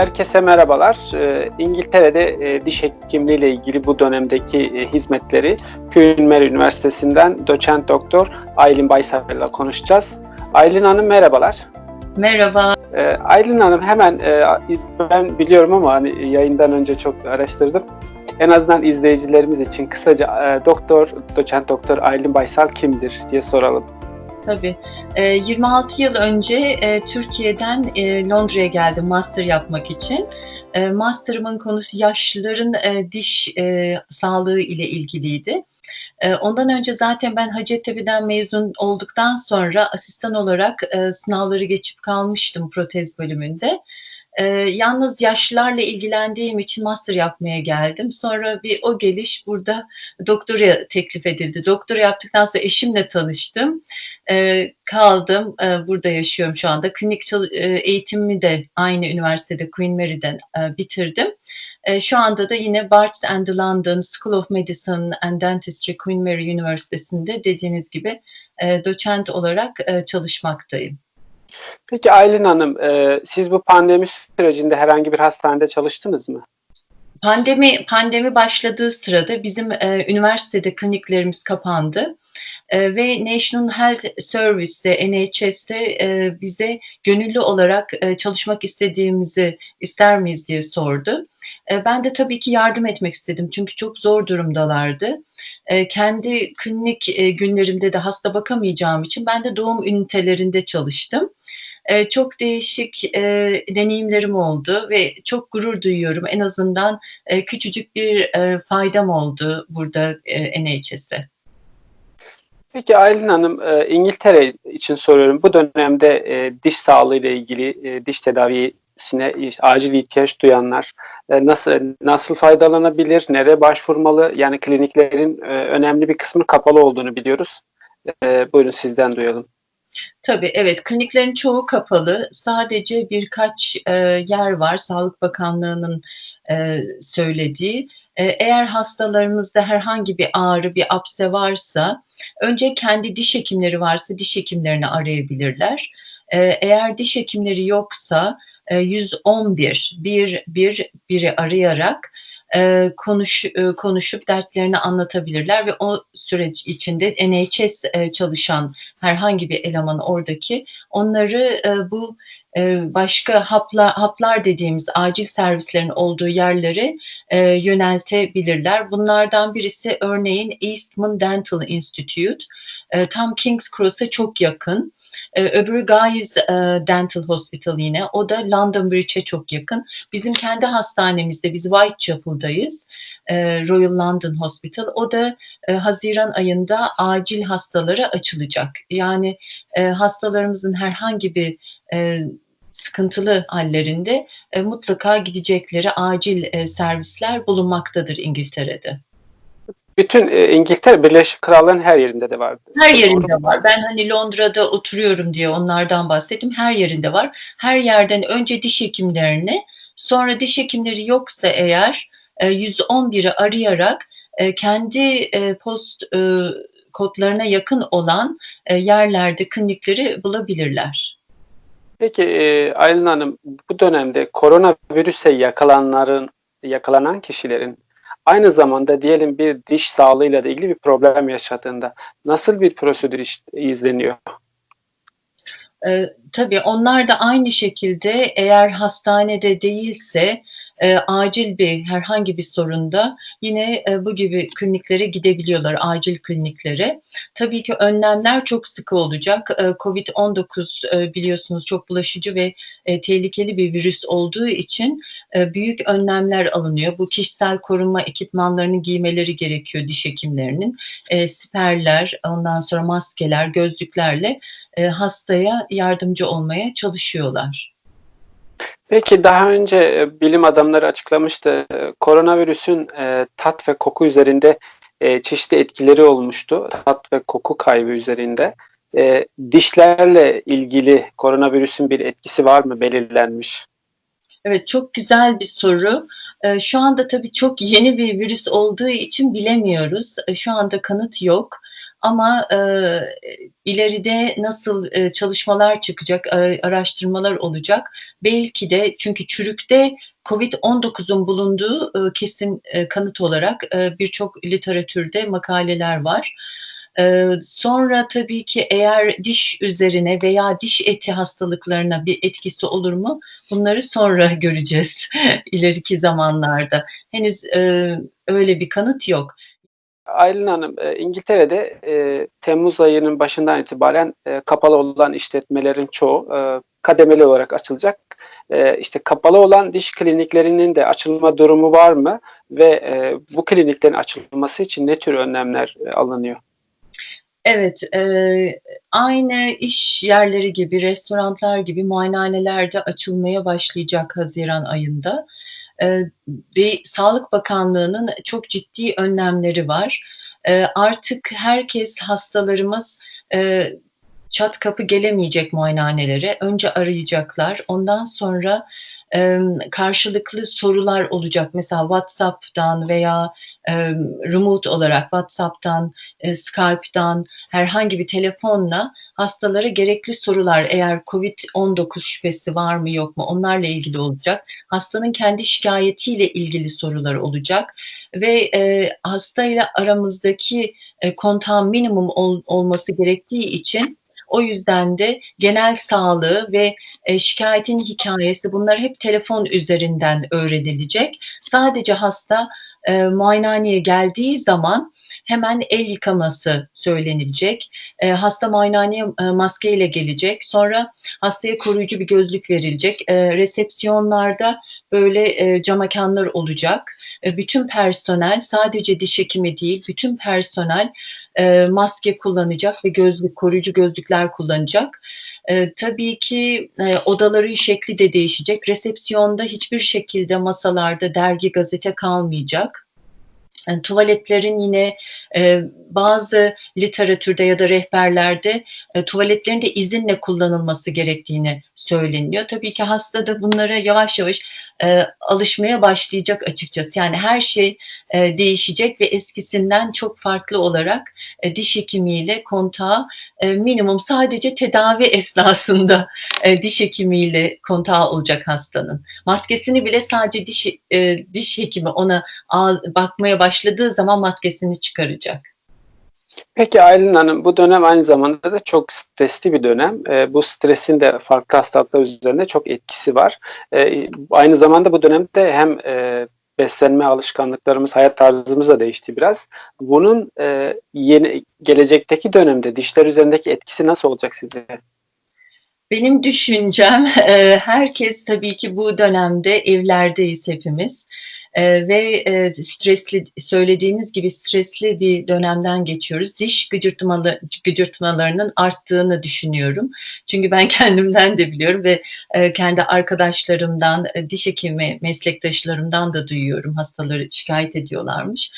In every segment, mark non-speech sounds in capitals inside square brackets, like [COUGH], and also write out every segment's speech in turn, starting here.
Herkese merhabalar. Ee, İngiltere'de e, diş hekimliği ile ilgili bu dönemdeki e, hizmetleri Queen Mary Üniversitesi'nden doçent doktor Aylin Baysal ile konuşacağız. Aylin Hanım merhabalar. Merhaba. Ee, Aylin Hanım hemen e, ben biliyorum ama hani yayından önce çok araştırdım. En azından izleyicilerimiz için kısaca doktor, doçent doktor Aylin Baysal kimdir diye soralım. Tabii. E, 26 yıl önce e, Türkiye'den e, Londra'ya geldim master yapmak için. E, master'ımın konusu yaşlıların e, diş sağlığı ile ilgiliydi. Ondan önce zaten ben Hacettepe'den mezun olduktan sonra asistan olarak sınavları geçip kalmıştım protez bölümünde. Ee, yalnız yaşlılarla ilgilendiğim için master yapmaya geldim. Sonra bir o geliş burada doktora teklif edildi. Doktora yaptıktan sonra eşimle tanıştım. Ee, kaldım. Ee, burada yaşıyorum şu anda. Klinik e, eğitimimi de aynı üniversitede Queen Mary'den e, bitirdim. E, şu anda da yine Barts and London School of Medicine and Dentistry Queen Mary Üniversitesi'nde dediğiniz gibi e, doçent olarak e, çalışmaktayım. Peki Aylin Hanım, e, siz bu pandemi sürecinde herhangi bir hastanede çalıştınız mı? Pandemi pandemi başladığı sırada bizim e, üniversitede kliniklerimiz kapandı e, ve National Health Service'te NHS'te e, bize gönüllü olarak e, çalışmak istediğimizi ister miyiz diye sordu. E, ben de tabii ki yardım etmek istedim çünkü çok zor durumdalardı. Kendi klinik günlerimde de hasta bakamayacağım için ben de doğum ünitelerinde çalıştım. Çok değişik deneyimlerim oldu ve çok gurur duyuyorum. En azından küçücük bir faydam oldu burada NHS'e. Peki Aylin Hanım, e, İngiltere için soruyorum. Bu dönemde e, diş sağlığı ile ilgili e, diş tedavisine işte, acil ihtiyaç duyanlar nasıl nasıl faydalanabilir, nereye başvurmalı? Yani kliniklerin önemli bir kısmı kapalı olduğunu biliyoruz. Buyurun sizden duyalım. Tabii evet kliniklerin çoğu kapalı. Sadece birkaç e, yer var Sağlık Bakanlığı'nın e, söylediği. E, eğer hastalarımızda herhangi bir ağrı, bir apse varsa önce kendi diş hekimleri varsa diş hekimlerini arayabilirler. E, eğer diş hekimleri yoksa e, 111 bir bir biri arayarak e, konuş e, konuşup dertlerini anlatabilirler ve o süreç içinde NHS e, çalışan herhangi bir eleman oradaki onları bu başka haplar haplar dediğimiz acil servislerin olduğu yerlere e, yöneltebilirler. Bunlardan birisi örneğin Eastman Dental Institute. Tam King's Cross'a çok yakın. Ee, öbürü Guy's e, Dental Hospital yine. O da London Bridge'e çok yakın. Bizim kendi hastanemizde, biz Whitechapel'dayız. E, Royal London Hospital. O da e, Haziran ayında acil hastalara açılacak. Yani e, hastalarımızın herhangi bir e, sıkıntılı hallerinde e, mutlaka gidecekleri acil e, servisler bulunmaktadır İngiltere'de. Bütün e, İngiltere, Birleşik Krallığın her yerinde de var. Her yerinde var. Ben hani Londra'da oturuyorum diye onlardan bahsettim. Her yerinde var. Her yerden önce diş hekimlerini, sonra diş hekimleri yoksa eğer e, 111'i arayarak e, kendi e, post e, kodlarına yakın olan e, yerlerde klinikleri bulabilirler. Peki e, Aylin Hanım, bu dönemde koronavirüse yakalananların, yakalanan kişilerin aynı zamanda diyelim bir diş sağlığıyla da ilgili bir problem yaşadığında nasıl bir prosedür izleniyor? E, tabii onlar da aynı şekilde eğer hastanede değilse e, acil bir herhangi bir sorunda yine e, bu gibi kliniklere gidebiliyorlar, acil kliniklere. Tabii ki önlemler çok sıkı olacak. E, Covid-19 e, biliyorsunuz çok bulaşıcı ve e, tehlikeli bir virüs olduğu için e, büyük önlemler alınıyor. Bu kişisel korunma ekipmanlarını giymeleri gerekiyor diş hekimlerinin. E, siperler, ondan sonra maskeler, gözlüklerle e, hastaya yardımcı olmaya çalışıyorlar. Peki daha önce e, bilim adamları açıklamıştı. e, Koronavirüsün e, tat ve koku üzerinde e, çeşitli etkileri olmuştu. Tat ve koku kaybı üzerinde. E, dişlerle ilgili koronavirüsün bir etkisi var mı belirlenmiş? Evet çok güzel bir soru. Ee, Şu anda tabii çok yeni bir virüs olduğu için bilemiyoruz. Şu anda kanıt yok. Ama e, ileride nasıl e, çalışmalar çıkacak, ara- araştırmalar olacak. Belki de çünkü çürükte COVID-19'un bulunduğu e, kesin e, kanıt olarak e, birçok literatürde makaleler var. Ee, sonra tabii ki eğer diş üzerine veya diş eti hastalıklarına bir etkisi olur mu? Bunları sonra [LAUGHS] göreceğiz ileriki zamanlarda. Henüz e, öyle bir kanıt yok. Aylin Hanım, e, İngiltere'de e, Temmuz ayının başından itibaren e, kapalı olan işletmelerin çoğu e, kademeli olarak açılacak. E, işte kapalı olan diş kliniklerinin de açılma durumu var mı ve e, bu kliniklerin açılması için ne tür önlemler e, alınıyor? Evet, e, aynı iş yerleri gibi, restoranlar gibi muayenehaneler de açılmaya başlayacak Haziran ayında. Ve Sağlık Bakanlığı'nın çok ciddi önlemleri var. E, artık herkes, hastalarımız e, çat kapı gelemeyecek muayenehanelere. Önce arayacaklar. Ondan sonra e, karşılıklı sorular olacak. Mesela WhatsApp'tan veya e, remote olarak WhatsApp'tan, e, Skype'dan herhangi bir telefonla hastalara gerekli sorular eğer COVID-19 şüphesi var mı yok mu onlarla ilgili olacak. Hastanın kendi şikayetiyle ilgili sorular olacak ve e, hastayla aramızdaki e, kontağın minimum ol, olması gerektiği için o yüzden de genel sağlığı ve e, şikayetin hikayesi bunlar hep telefon üzerinden öğrenilecek. Sadece hasta e, muayenehaneye geldiği zaman hemen el yıkaması söylenilecek. E, hasta muayenehaneye e, maskeyle gelecek. Sonra hastaya koruyucu bir gözlük verilecek. E, resepsiyonlarda böyle e, camakanlar olacak. E, bütün personel sadece diş hekimi değil, bütün personel e, maske kullanacak ve gözlük, koruyucu gözlükler kullanacak. E, tabii ki e, odaların şekli de değişecek. Resepsiyonda hiçbir şekilde masalarda dergi, gazete kalmayacak. Tuvaletlerin yine e, bazı literatürde ya da rehberlerde e, tuvaletlerin de izinle kullanılması gerektiğini söyleniyor. Tabii ki hasta da bunlara yavaş yavaş e, alışmaya başlayacak açıkçası. Yani her şey e, değişecek ve eskisinden çok farklı olarak e, diş hekimiyle kontağı e, minimum sadece tedavi [LAUGHS] esnasında e, diş hekimiyle kontağı olacak hastanın. Maskesini bile sadece diş e, diş hekimi ona bakmaya başladığı zaman maskesini çıkaracak. Peki Aylin Hanım bu dönem aynı zamanda da çok stresli bir dönem. E, bu stresin de farklı hastalıklar üzerinde çok etkisi var. E, aynı zamanda bu dönemde hem e, beslenme alışkanlıklarımız, hayat tarzımız da değişti biraz. Bunun e, yeni gelecekteki dönemde dişler üzerindeki etkisi nasıl olacak sizce? Benim düşüncem e, herkes tabii ki bu dönemde evlerdeyiz hepimiz. E, ve e, stresli söylediğiniz gibi stresli bir dönemden geçiyoruz. Diş gıcırtmalı, gıcırtmalarının arttığını düşünüyorum. Çünkü ben [LAUGHS] kendimden de biliyorum ve e, kendi arkadaşlarımdan, e, diş hekimi meslektaşlarımdan da duyuyorum. Hastaları şikayet ediyorlarmış.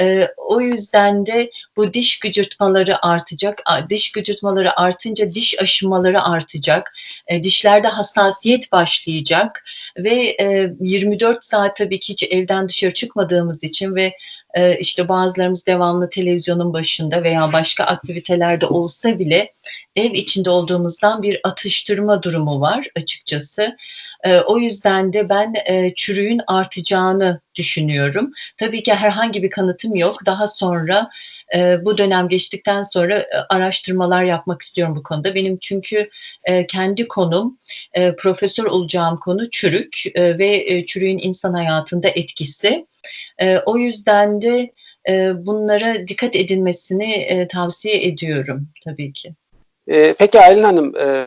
E, o yüzden de bu diş gıcırtmaları artacak. Diş gıcırtmaları artınca diş aşınmaları artacak. E, dişlerde hassasiyet başlayacak ve e, 24 saat tabii ki hiç evden dışarı çıkmadığımız için ve e, işte bazılarımız devamlı televizyonun başında veya başka aktivitelerde olsa bile ev içinde olduğumuzdan bir atıştırma durumu var açıkçası. E, o yüzden de ben e, çürüğün artacağını düşünüyorum. Tabii ki herhangi bir kanıtım yok. Daha sonra e, bu dönem geçtikten sonra e, araştırmalar yapmak istiyorum bu konuda. Benim çünkü e, kendi konum, e, profesör olacağım konu çürük e, ve e, çürüğün insan hayatında etkisi. E, o yüzden de e, bunlara dikkat edilmesini e, tavsiye ediyorum tabii ki. E, peki Aylin Hanım, e,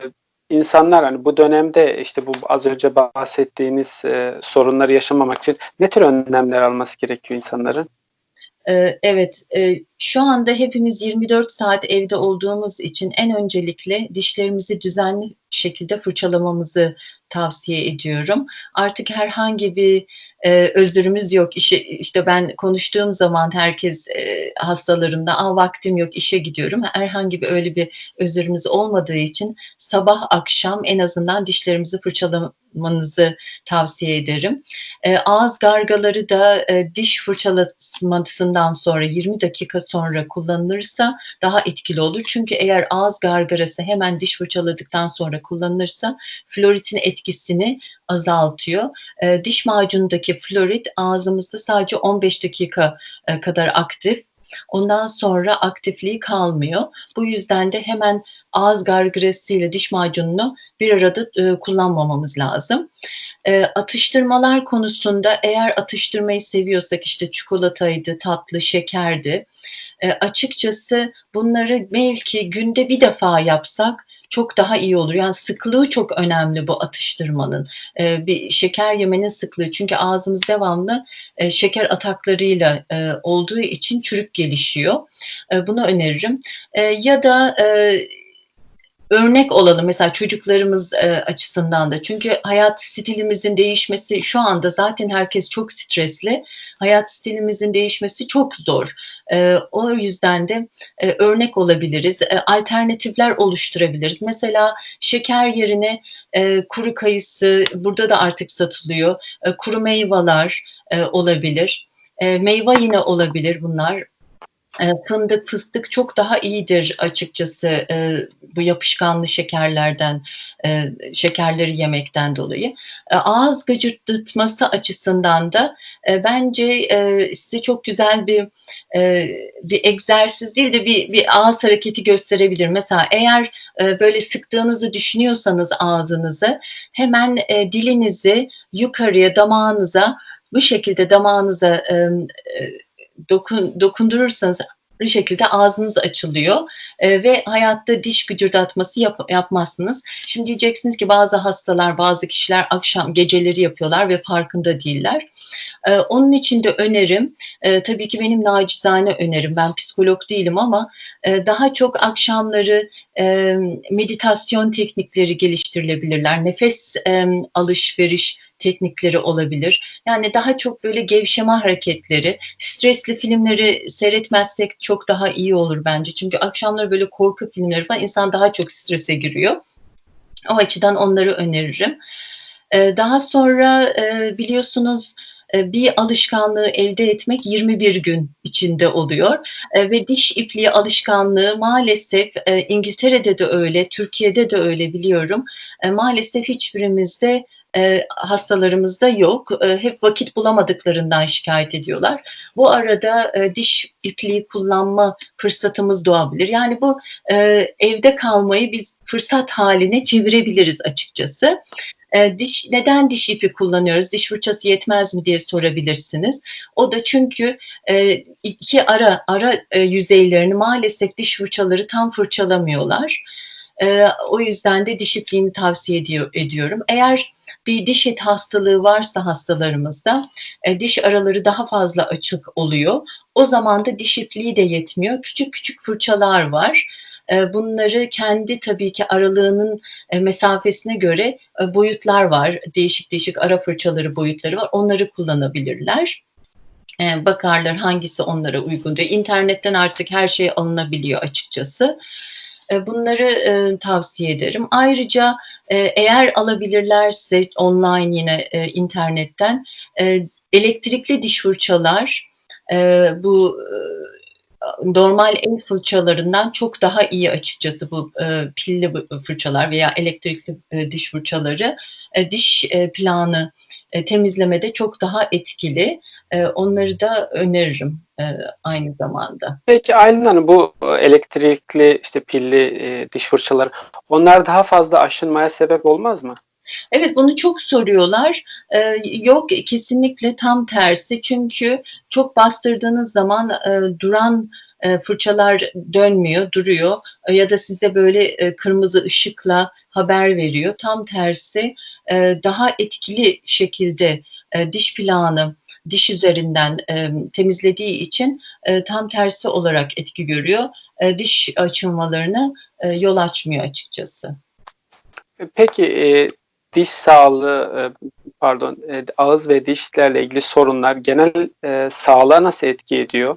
insanlar hani bu dönemde işte bu az önce bahsettiğiniz e, sorunları yaşamamak için ne tür önlemler alması gerekiyor insanların? Evet, şu anda hepimiz 24 saat evde olduğumuz için en öncelikle dişlerimizi düzenli şekilde fırçalamamızı tavsiye ediyorum. Artık herhangi bir e, özürümüz yok. İşe, işte ben konuştuğum zaman herkes e, hastalarımda Aa, vaktim yok işe gidiyorum. Herhangi bir öyle bir özürümüz olmadığı için sabah akşam en azından dişlerimizi fırçalamanızı tavsiye ederim. E, ağız gargaları da e, diş fırçalamasından sonra 20 dakika sonra kullanılırsa daha etkili olur. Çünkü eğer ağız gargarası hemen diş fırçaladıktan sonra kullanılırsa floritin etkisini azaltıyor. E, diş macunundaki florit ağzımızda sadece 15 dakika e, kadar aktif. Ondan sonra aktifliği kalmıyor. Bu yüzden de hemen ağız gargarası ile diş macununu bir arada e, kullanmamamız lazım. E, atıştırmalar konusunda eğer atıştırmayı seviyorsak işte çikolataydı, tatlı, şekerdi. E, açıkçası bunları belki günde bir defa yapsak çok daha iyi olur. Yani sıklığı çok önemli bu atıştırmanın. E, bir şeker yemenin sıklığı çünkü ağzımız devamlı e, şeker ataklarıyla e, olduğu için çürük gelişiyor. E, bunu öneririm. E, ya da e, örnek olalım mesela çocuklarımız e, açısından da. Çünkü hayat stilimizin değişmesi şu anda zaten herkes çok stresli. Hayat stilimizin değişmesi çok zor. E, o yüzden de e, örnek olabiliriz. E, alternatifler oluşturabiliriz. Mesela şeker yerine e, kuru kayısı burada da artık satılıyor. E, kuru meyveler e, olabilir. E, meyve yine olabilir bunlar. E, fındık, fıstık çok daha iyidir açıkçası e, bu yapışkanlı şekerlerden, e, şekerleri yemekten dolayı. E, ağız gıcırtması açısından da e, bence e, size çok güzel bir e, bir egzersiz değil de bir, bir ağız hareketi gösterebilir. Mesela eğer e, böyle sıktığınızı düşünüyorsanız ağzınızı hemen e, dilinizi yukarıya damağınıza bu şekilde damağınıza e, e, dokun, dokundurursanız bir şekilde ağzınız açılıyor e, ve hayatta diş gıcırdatması yap, yapmazsınız. Şimdi diyeceksiniz ki bazı hastalar, bazı kişiler akşam geceleri yapıyorlar ve farkında değiller. E, onun için de önerim, e, tabii ki benim nacizane önerim, ben psikolog değilim ama e, daha çok akşamları e, meditasyon teknikleri geliştirilebilirler. Nefes e, alışveriş teknikleri olabilir. Yani daha çok böyle gevşeme hareketleri, stresli filmleri seyretmezsek çok daha iyi olur bence. Çünkü akşamları böyle korku filmleri falan insan daha çok strese giriyor. O açıdan onları öneririm. Ee, daha sonra e, biliyorsunuz e, bir alışkanlığı elde etmek 21 gün içinde oluyor e, ve diş ipliği alışkanlığı maalesef İngiltere'de de öyle, Türkiye'de de öyle biliyorum. Maalesef hiçbirimizde e, hastalarımızda yok. E, hep vakit bulamadıklarından şikayet ediyorlar. Bu arada e, diş ipliği kullanma fırsatımız doğabilir. Yani bu e, evde kalmayı biz fırsat haline çevirebiliriz açıkçası. E, diş neden diş ipi kullanıyoruz? Diş fırçası yetmez mi diye sorabilirsiniz. O da çünkü e, iki ara ara e, yüzeylerini maalesef diş fırçaları tam fırçalamıyorlar. E, o yüzden de diş ipliğini tavsiye ediyor, ediyorum. Eğer bir diş et hastalığı varsa hastalarımızda e, diş araları daha fazla açık oluyor. O zaman da diş ipliği de yetmiyor. Küçük küçük fırçalar var. E, bunları kendi tabii ki aralığının e, mesafesine göre e, boyutlar var. Değişik değişik ara fırçaları boyutları var. Onları kullanabilirler bakarlar hangisi onlara uygun diyor. İnternetten artık her şey alınabiliyor açıkçası. E, bunları e, tavsiye ederim. Ayrıca e, eğer alabilirlerse online yine e, internetten e, elektrikli diş fırçalar e, bu e, normal el fırçalarından çok daha iyi açıkçası bu e, pilli fırçalar veya elektrikli e, diş fırçaları e, diş e, planı e, temizlemede çok daha etkili. E, onları da öneririm e, aynı zamanda. Peki Aylin Hanım bu elektrikli işte pilli e, diş fırçaları onlar daha fazla aşınmaya sebep olmaz mı? Evet bunu çok soruyorlar. Ee, yok kesinlikle tam tersi. Çünkü çok bastırdığınız zaman e, duran fırçalar dönmüyor, duruyor ya da size böyle kırmızı ışıkla haber veriyor. Tam tersi e, daha etkili şekilde e, diş planı diş üzerinden e, temizlediği için e, tam tersi olarak etki görüyor. E, diş açılmalarına e, yol açmıyor açıkçası. Peki e, diş sağlığı, e, pardon, e, ağız ve dişlerle ilgili sorunlar genel e, sağlığa nasıl etki ediyor?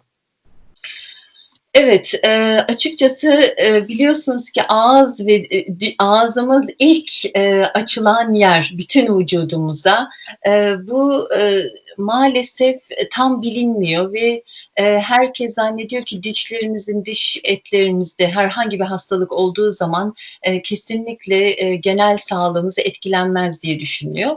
Evet, eee, açıkçası, eee, biliyorsunuz ki ağız ve, di ağzımız ilk, eee, açılan yer bütün vücudumuza. Eee, bu, eee, maalesef, eee, tam bilinmiyor ve, eee, herkes zannediyor ki dişlerimizin, diş etlerimizde herhangi bir hastalık olduğu zaman, eee, kesinlikle, eee, genel sağlığımız etkilenmez diye düşünüyor.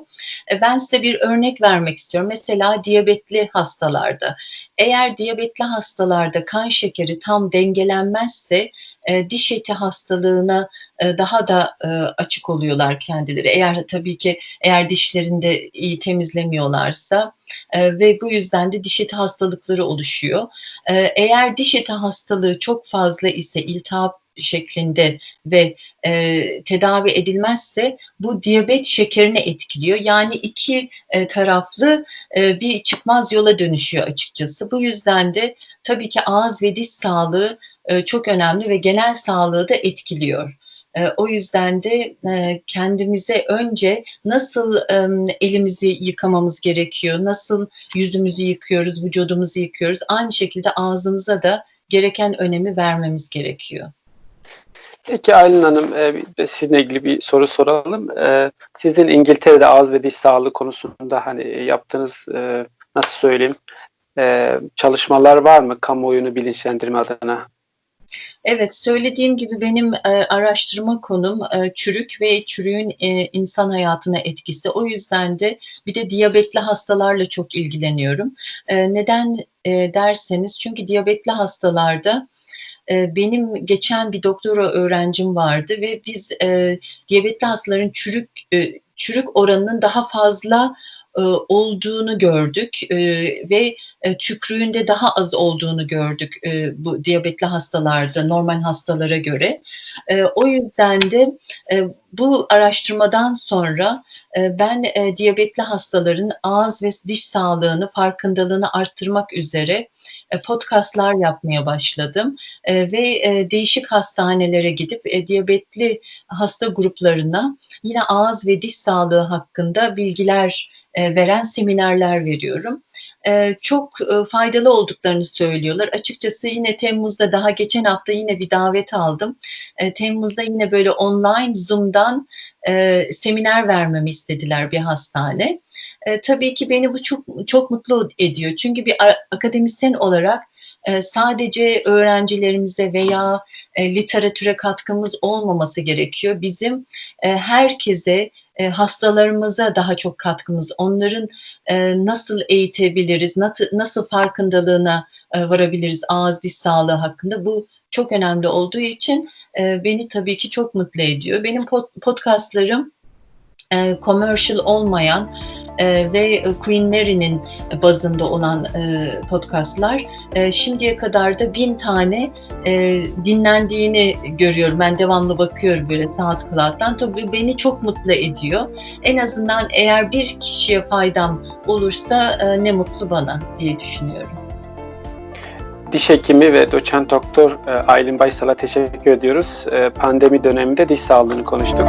Eee, ben size bir örnek vermek istiyorum. Mesela diyabetli hastalarda. Eğer diyabetli hastalarda kan şekeri tam dengelenmezse, eee, diş eti hastalığına, eee, daha da, eee, açık oluyorlar kendileri. Eğer tabii ki eğer dişlerini de iyi temizlemiyorlarsa, eee, ve bu yüzden de diş eti hastalıkları oluşuyor. Eee, eğer diş eti hastalığı çok fazla ise iltihap şeklinde ve, eee, tedavi edilmezse bu diyabet şekerini etkiliyor. Yani 2 eee, taraflı, eee, bir çıkmaz yola dönüşüyor açıkçası. Bu yüzden de tabii ki ağız ve diş sağlığı, eee, çok önemli ve genel sağlığı da etkiliyor. Eee, o yüzden de, eee, kendimize önce nasıl, emm, elimizi yıkamamız gerekiyor, nasıl yüzümüzü yıkıyoruz, vücudumuzu yıkıyoruz, aynı şekilde ağzımıza da gereken önemi vermemiz gerekiyor. Peki Aylin Hanım, de sizinle ilgili bir soru soralım. Eee, sizin İngiltere'de ağız ve diş sağlığı konusunda, hani, yaptığınız, eee, nasıl söyleyeyim, eee, çalışmalar var mı kamuoyunu bilinçlendirme adına? Evet, söylediğim gibi benim, eee, araştırma konum, eee, çürük ve çürüğün, eee, insan hayatına etkisi. O yüzden de bir de diyabetli hastalarla çok ilgileniyorum. Eee, neden, eee, derseniz çünkü diyabetli hastalarda, eee, benim geçen bir doktora öğrencim vardı ve biz, eee, diyabetli hastaların çürük, eee, çürük oranının daha fazla, ııı, olduğunu gördük, eee, ve, eee, tükrüğün de daha az olduğunu gördük, bu diyabetli hastalarda normal hastalara göre. O yüzden de, bu araştırmadan sonra, ben, diyabetli hastaların ağız ve diş sağlığını, farkındalığını arttırmak üzere, podcast'lar yapmaya başladım, eee, ve, eee, değişik hastanelere gidip, eee, diyabetli hasta gruplarına yine ağız ve diş sağlığı hakkında bilgiler, eee, veren seminerler veriyorum. Eee, çok, ııı, faydalı olduklarını söylüyorlar. Açıkçası yine temmuzda daha geçen hafta yine bir davet aldım. Temmuzda yine böyle online Zoom'dan, seminer vermemi istediler bir hastane. Tabii ki beni bu çok çok mutlu ediyor. Çünkü bir akademisyen olarak, sadece öğrencilerimize veya, literatüre katkımız olmaması gerekiyor. Bizim, herkese, eee, hastalarımıza daha çok katkımız, onların, eee, nasıl eğitebiliriz, natı nasıl farkındalığına, eee, varabiliriz ağız diş sağlığı hakkında, bu çok önemli olduğu için, eee, beni tabii ki çok mutlu ediyor. Benim pod podcast'larım, eee, commercial olmayan, eee, ve Queen Mary'nin bazında olan, eee, podcast'lar. Eee, şimdiye kadar da 1000 tane, eee, dinlendiğini görüyorum. Ben devamlı bakıyorum böyle SoundCloud'dan. Tabii beni çok mutlu ediyor. En azından eğer bir kişiye faydam olursa, eee, ne mutlu bana diye düşünüyorum. Diş hekimi ve doçent doktor, eee, Aylin Baysal'a teşekkür ediyoruz. Eee, pandemi döneminde diş sağlığını konuştuk.